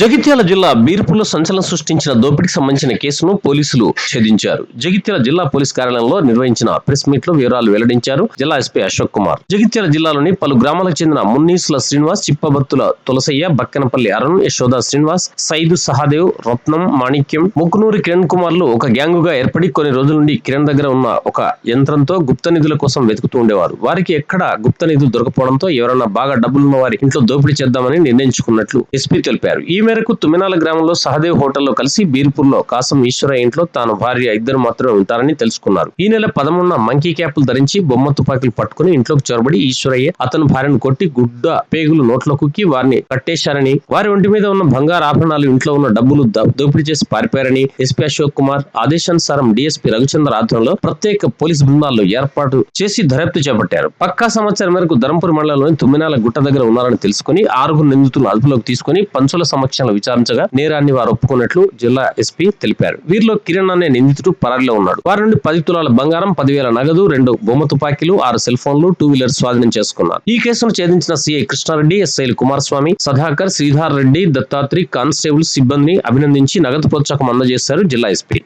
జగిత్యాల జిల్లా బీర్పులో సంచలనం సృష్టించిన దోపిడీకి సంబంధించిన కేసును పోలీసులు ఛేదించారు జగిత్యాల జిల్లా పోలీస్ కార్యాలయంలో నిర్వహించిన ప్రెస్ మీట్లో వివరాలు వెల్లడించారు జిల్లా ఎస్పీ అశోక్ కుమార్. జగిత్యాల జిల్లాలోని పలు గ్రామాలకు చెందిన మున్నీసుల శ్రీనివాస్ చిప్పబత్తుల తులసయ్య బక్కనపల్లి అరుణ్ యశోద శ్రీనివాస్ సైదు సహదేవ్ రత్నం మాణిక్యం ముక్కునూరి కిరణ్ కుమార్లు ఒక గ్యాంగుగా ఏర్పడి కొన్ని రోజుల నుండి కిరణ్ దగ్గర ఉన్న ఒక యంత్రంతో గుప్త నిధుల కోసం వెతుకుతూ ఉండేవారు. వారికి ఎక్కడ గుప్త నిధులు దొరకపోవడంతో ఎవరైనా బాగా డబ్బులున్న వారి ఇంట్లో దోపిడీ చేద్దామని నిర్ణయించుకున్నట్లు ఎస్పీ తెలిపారు. ఈ మేరకు తుమ్మినాల గ్రామంలో సహదేవ్ హోటల్లో కలిసి బీర్పూర్లో కాసం ఈశ్వర ఇంట్లో తాను భార్య ఇద్దరు మాత్రమే ఉంటారని తెలుసుకున్నారు. ఈ నెల పదమూడున మంకీ క్యాపులు ధరించి బొమ్మ తుపాకీలు పట్టుకుని ఇంట్లోకి చొరబడి ఈశ్వరయ్య అతని భార్యను కొట్టి గుడ్డ పేగులు నోట్లో కుక్కి వారిని కట్టేశారని వారి ఒంటి మీద ఉన్న బంగారు ఆభరణాలు ఇంట్లో ఉన్న డబ్బులు దోపిడీ చేసి పారిపోయారని ఎస్పీ అశోక్ కుమార్ ఆదేశానుసారం డీఎస్పీ రవిచంద్ర ఆధ్వర్యంలో ప్రత్యేక పోలీస్ బృందాలు ఏర్పాటు చేసి దర్యాప్తు చేపట్టారు. పక్కా సమాచారం మేరకు ధర్మపురి మండలంలోని తుమ్మినాల గుట్ట దగ్గర ఉన్నారని తెలుసుకుని ఆరుగురు నిందితులను అదుపులోకి తీసుకుని పంచుల సమక్షంలో విచారించగా నేరాన్ని వారు ఒప్పుకున్నట్లు జిల్లా ఎస్పీ తెలిపారు. వీరిలో కిరణ్ అనే నిందితుడు పరారిలో ఉన్నాడు. వారి నుండి పది తులాల బంగారం పదివేల నగదు రెండు బొమ్మ తుపాకీలు ఆరు సెల్ ఫోన్లు టూ వీలర్ స్వాధీనం చేసుకున్నారు. ఈ కేసును ఛేదించిన సిఐ కృష్ణారెడ్డి ఎస్ఐలు కుమారస్వామి సధాకర్ శ్రీధర్ రెడ్డి దత్తాత్రి కానిస్టేబుల్ సిబ్బందిని అభినందించి నగదు ప్రోత్సాహం అందజేశారు జిల్లా ఎస్పీ.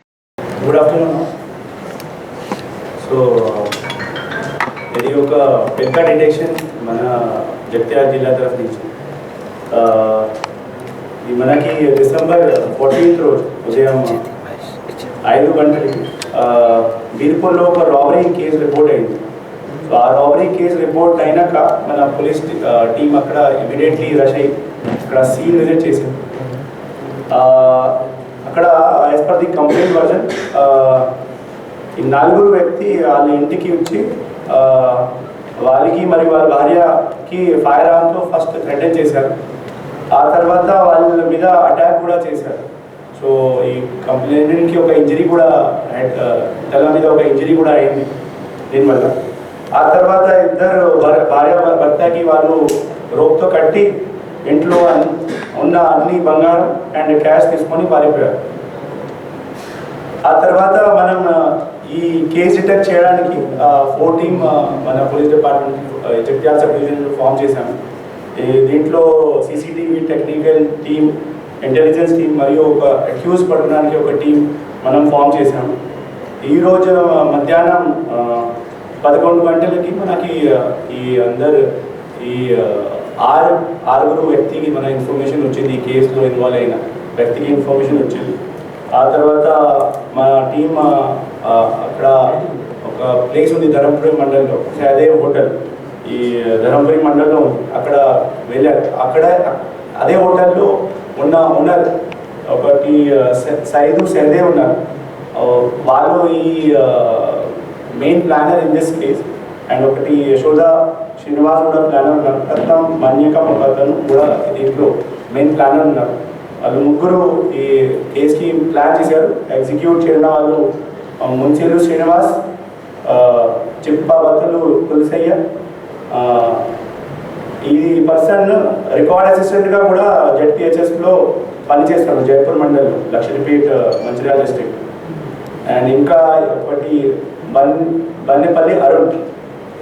గుడ్ ఆఫ్టర్నూన్ సో ఇది ఒక పెద్ద డిటెక్షన్ మన జగిత్యాల జిల్లా తరఫు నుంచి. మనకి డిసెంబర్ ఫోర్టీన్త్ రోజు ఉదయం ఐదు గంటలకి బీర్పూర్లో ఒక రాబరీ కేసు రిపోర్ట్ అయింది. సో ఆ రాబరీ కేసు రిపోర్ట్ అయినాక మన పోలీస్ టీం అక్కడ ఇమీడియట్లీ రష్ అయ్యి అక్కడ సీన్ విజిట్ చేసింది. అక్కడ as per the complaint version ఈ నలుగురు వ్యక్తి వాళ్ళ ఇంటికి వచ్చి వాళ్ళకి మరి వాళ్ళ భార్యకి ఫైర్ ఆర్మ్తో ఫస్ట్ థ్రెటన్ చేశారు. ఆ తర్వాత వాళ్ళ మీద అటాక్ కూడా చేశారు. సో ఈ కంప్లైంట్కి ఒక ఇంజరీ కూడా తల మీద ఒక ఇంజరీ కూడా అయింది దీనివల్ల ఆ తర్వాత ఇద్దరు భార్య భర్తకి వాళ్ళు రోప్తో కట్టి ఇంట్లో ఉన్న అన్ని బంగారం అండ్ క్యాష్ తీసుకొని పారిపోయారు. ఆ తర్వాత మనం ఈ కేసు డిటెక్ట్ చేయడానికి ఫోర్ టీమ్ మన police department Jagtial sub division form చేశాము. దీంట్లో CCTV technical team intelligence team మరియు ఒక అక్యూజ్ పట్టడానికి ఒక టీం మనం ఫామ్ చేశాము. ఈరోజు మధ్యాహ్నం పదకొండు గంటలకి మనకి ఈ అందరు ఈ ఆరు ఆరుగురు వ్యక్తికి మన ఇన్ఫర్మేషన్ వచ్చింది ఈ కేసులో ఇన్వాల్వ్ అయిన వ్యక్తికి ఇన్ఫర్మేషన్ వచ్చింది. ఆ తర్వాత మా టీం అక్కడ ఒక ప్లేస్ ఉంది ధర్మపురం మండలంలో. అదే హోటల్. ఈ ధర్మపురి మండలం అక్కడ వెళ్ళారు. అక్కడ అదే హోటల్లో ఉన్న ఉన్నారు. ఒకటి సైదు సెందే ఉన్నారు. వాళ్ళు ఈ main planner in this case and ఒకటి యశోద శ్రీనివాస్ కూడా ప్లానర్ ఉన్నారు. రత్నం మన్యక ఒక అతను కూడా దీంట్లో మెయిన్ ప్లానర్ ఉన్నారు. వాళ్ళు ముగ్గురు ఈ కేసుకి ప్లాన్ చేశారు. ఎగ్జిక్యూట్ చేయడం వాళ్ళు మున్సీలు శ్రీనివాస్ చిప్ప చిప్పబతులు తులసయ్య ఈ పర్సన్ రికార్డ్ అసిస్టెంట్గా కూడా జెడ్పిహెచ్ఎస్లో పనిచేస్తాడు జైపూర్ మండల్ లక్ష్మీపేట్ మంచిర్యాల డిస్ట్రిక్ట్ అండ్ ఇంకా ఒకటి బన్ బన్నెపల్లి అరుణ్.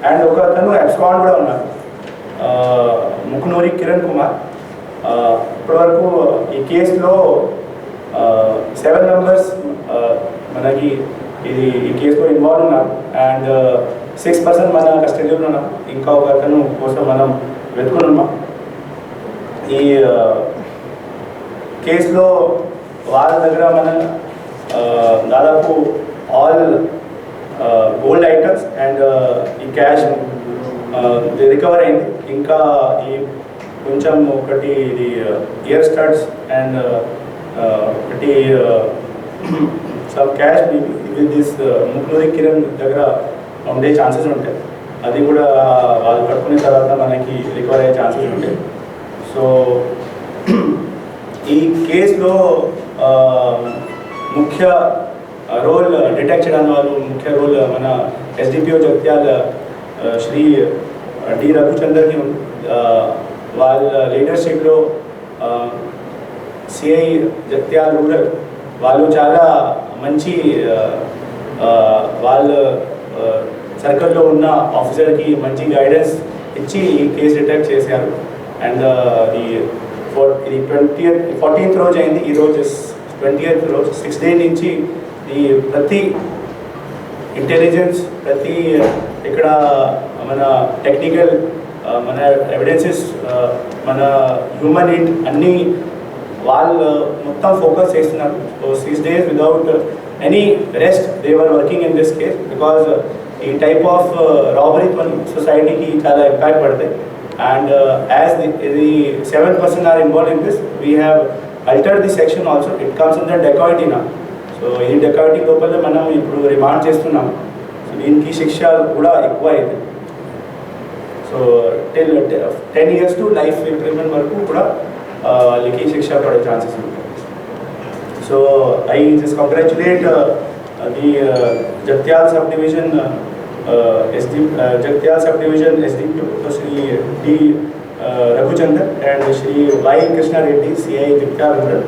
అండ్ ఒక అతను ఎక్స్కాన్ కూడా ఉన్నారు ఆ, ముకునూరి కిరణ్ కుమార్. ఇప్పటివరకు ఈ కేసులో సెవెన్ మెంబర్స్ మనకి ఇది ఈ కేసులో ఇన్వాల్వ్ ఉన్నారు. అండ్ సిక్స్ పర్సెంట్ మన కస్టడీలో ఉన్నాం. ఇంకా ఒక అతను కోసం మనం వెతుకున్నాం ఈ కేసులో వాళ్ళ దగ్గర మన దాదాపు ఆల్ గోల్డ్ ఐటమ్స్ అండ్ ఈ క్యాష్ రికవర్ అయింది. ఇంకా ఈ కొంచెం ఒకటి ఇది ఇయర్ స్టడ్స్ అండ్ ఒకటి some cash with this Muknoori Kiran దగ్గర ఉండే ఛాన్సెస్ ఉంటాయి అది కూడా వాళ్ళు పట్టుకున్న తర్వాత మనకి రికవర్ అయ్యే ఛాన్సెస్ ఉంటాయి సో ఈ కేసులో ఆ, ముఖ్య రోల్ డిటెక్ట్ చేయడానికి వాళ్ళు ముఖ్య రోల్ మన ఎస్డిపిఓ జగిత్యాల ఆ, శ్రీ డి రఘుచందర్కి ఉంది ఆ, వాళ్ళ లీడర్షిప్లో సిఐ జగిత్యాల రూరల్ వాళ్ళు చాలా మంచి ఆ, ఆ, వాళ్ళ సర్కిల్లో ఉన్న ఆఫీసర్కి మంచి గైడెన్స్ ఇచ్చి ఈ కేసు డిటెక్ట్ చేశారు. అండ్ ఈ ఫోర్ ఇది ట్వంటీ ఫార్టీన్త్ రోజు అయింది. ఈ రోజు ట్వంటీ రోజు సిక్స్ డే నుంచి ఈ ప్రతి ఇంటెలిజెన్స్ ప్రతి uh, ఇక్కడ మన టెక్నికల్ uh, మన ఎవిడెన్సెస్ uh, మన హ్యూమన్ ఇంట్ అన్నీ వాళ్ళు మొత్తం ఫోకస్ చేస్తున్నారు. So six days without any rest they were working in this case because ఈ టైప్ ఆఫ్ రాబరీతో సొసైటీకి చాలా ఇంపాక్ట్ పడతాయి. అండ్ యాజ్ ఇది seven percent are involved in this we have alter the section also it comes in the dacoity నా so ఈ dacoity లోపల మనం ఇప్పుడు రిమాండ్ చేస్తున్నాం సో దీనికి శిక్ష కూడా ఎక్కువ అయింది so ten ten years to life imprisonment వరకు కూడా uh, వాళ్ళకి శిక్ష పడే ఛాన్సెస్ ఉంటాయి. సో ఐ జస్ట్ కంగ్రాచులేట్ अभी Jagtial sub division S D Jagtial sub division S D तो Shri D Raghuchandan and Shri Y Krishna Reddy C I Jagtial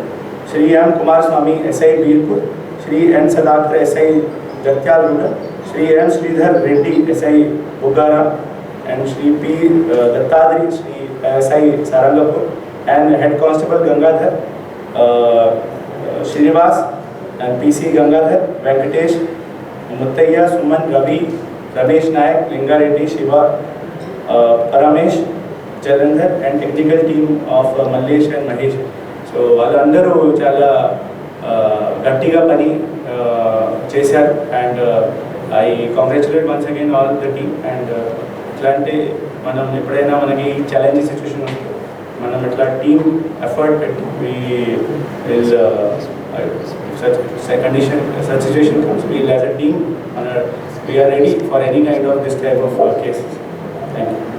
Shri M Kumar Swamy S I Beerpur Shri N Sudhakar S I Jagtial Shri M Sridhar Reddy S I Buggaram and Shri P Dattadri, Shri S I Sarangapur and head constable Gangadhar Srinivas PC Gangadhar Venkatesh Muthaiah Suman Ravi Ramesh Nayak Lingareddy Shiva Ramesh Jalandhar and technical team of Mallesh and Mahesh so వాళ్ళందరూ చాలా గట్టిగా పని చేశారు and I congratulate once again all the team and ఎట్లా అంటే మనం ఎప్పుడైనా మనకి ఛాలెంజింగ్ సిచ్యువేషన్ ఉంటుంది that team effort it we is uh, such condition such situation comes we as a team uh, we are ready for any kind of this type of uh, cases. Thank you.